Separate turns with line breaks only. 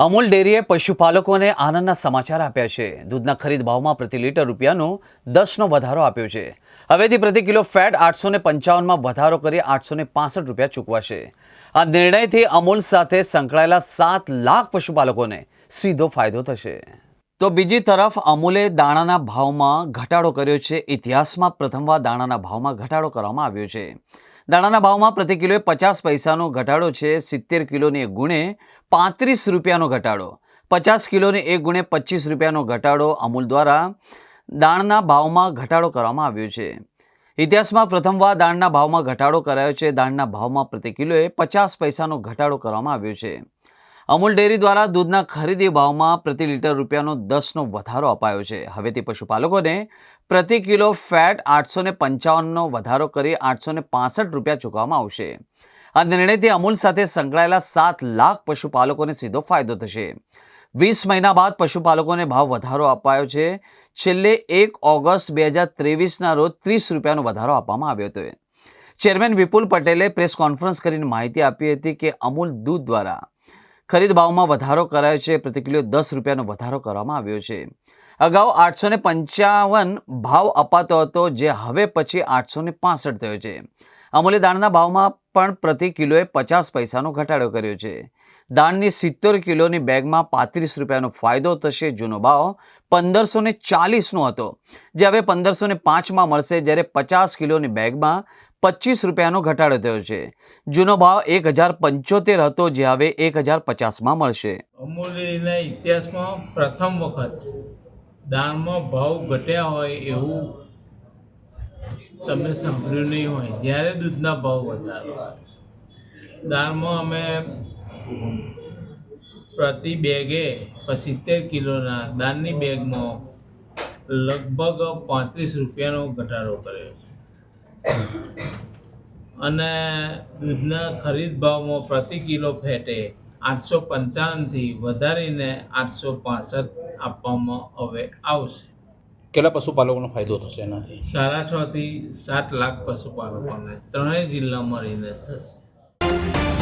અમૂલ ડેરીએ પશુપાલકોને આનંદના સમાચાર આપ્યા છે. દૂધના ખરીદ ભાવમાં પ્રતિ લીટર રૂપિયાનો દસનો વધારો આપ્યો છે. હવેથી પ્રતિ કિલો ફેટ આઠસો ને પંચાવનમાં વધારો કરી આઠસો ને પાસઠ રૂપિયા ચૂકવાશે. આ નિર્ણયથી અમૂલ સાથે સંકળાયેલા સાત લાખ પશુપાલકોને સીધો ફાયદો થશે. તો બીજી તરફ અમૂલે દાણાના ભાવમાં ઘટાડો કર્યો છે. ઇતિહાસમાં પ્રથમવાર દાણાના ભાવમાં ઘટાડો કરવામાં આવ્યો છે. દાણાના ભાવમાં પ્રતિ કિલોએ પચાસ પૈસાનો ઘટાડો છે. સિત્તેર કિલોની એક ગુણે પાંત્રીસ રૂપિયાનો ઘટાડો. પચાસ કિલોની એક ગુણે પચીસ રૂપિયાનો ઘટાડો અમૂલ દ્વારા દાણના ભાવમાં ઘટાડો કરવામાં આવ્યો છે. ઇતિહાસમાં પ્રથમવાર દાણના ભાવમાં ઘટાડો કરાયો છે. દાણના ભાવમાં પ્રતિ કિલોએ પચાસ પૈસાનો ઘટાડો કરવામાં આવ્યો છે. અમૂલ ડેરી દ્વારા દૂધના ખરીદી ભાવમાં પ્રતિ લીટર રૂપિયાનો દસનો વધારો અપાયો છે. હવેથી પશુપાલકોને પ્રતિ કિલો ફેટ આઠસો પંચાવનનો વધારો કરી આઠસો ને રૂપિયા ચૂકવવામાં આવશે. આ નિર્ણયથી અમૂલ સાથે સંકળાયેલા સાત લાખ પશુપાલકોને સીધો ફાયદો થશે. વીસ મહિના બાદ પશુપાલકોને ભાવ વધારો અપાયો છે. છેલ્લે એક ઓગસ્ટ બે હજાર ત્રેવીસના રોજ ત્રીસ રૂપિયાનો વધારો આપવામાં આવ્યો હતો. ચેરમેન વિપુલ પટેલે પ્રેસ કોન્ફરન્સ કરીને માહિતી આપી હતી કે અમૂલ દૂધ દ્વારા ખરીદ ભાવમાં વધારો કરાયો છે. પ્રતિ કિલો દસ રૂપિયાનો વધારો કરવામાં આવ્યો છે. અગાઉ આઠસો પંચાવન ભાવ અપાતો હતો, જે હવે પછી આઠસો પાસઠ થયો છે. અમૂલ્ય દાણના ભાવમાં પણ પ્રતિ કિલોએ પચાસ પૈસાનો ઘટાડો કર્યો છે. દાણની સિત્તેર કિલોની બેગમાં પાંત્રીસ રૂપિયાનો ફાયદો થશે. જૂનો ભાવ પંદરસો ને ચાલીસનો હતો. જે હવે પંદરસો ને પાંચમાં મળશે, જ્યારે પચાસ કિલોની બેગમાં પચીસ રૂપિયાનો ઘટાડો થયો છે. જૂનો ભાવ એક હજાર પંચોતેર હતો, જે હવે એક હજાર પચાસમાં મળશે.
અમૂલ્યના ઇતિહાસમાં પ્રથમ વખત દાળમાં ભાવ ઘટ્યા હોય એવું તમે સાંભળ્યું નહીં હોય, જ્યારે દૂધના ભાવ વધારો દાળમાં અમે પ્રતિ બેગે સિત્તેર કિલોના દાળની બેગમાં લગભગ પાંત્રીસ રૂપિયાનો ઘટાડો કર્યો છે. અને દૂધના ખરીદ ભાવમાં પ્રતિ કિલો ફેટે આઠસો પંચાવનથી વધારીને આઠસો પાસઠ આપવામાં હવે આવશે.
કેટલા પશુપાલકોનો ફાયદો થશે એનાથી?
સાડા છથી સાત લાખ પશુપાલકોને ત્રણેય જિલ્લા મળીને થશે.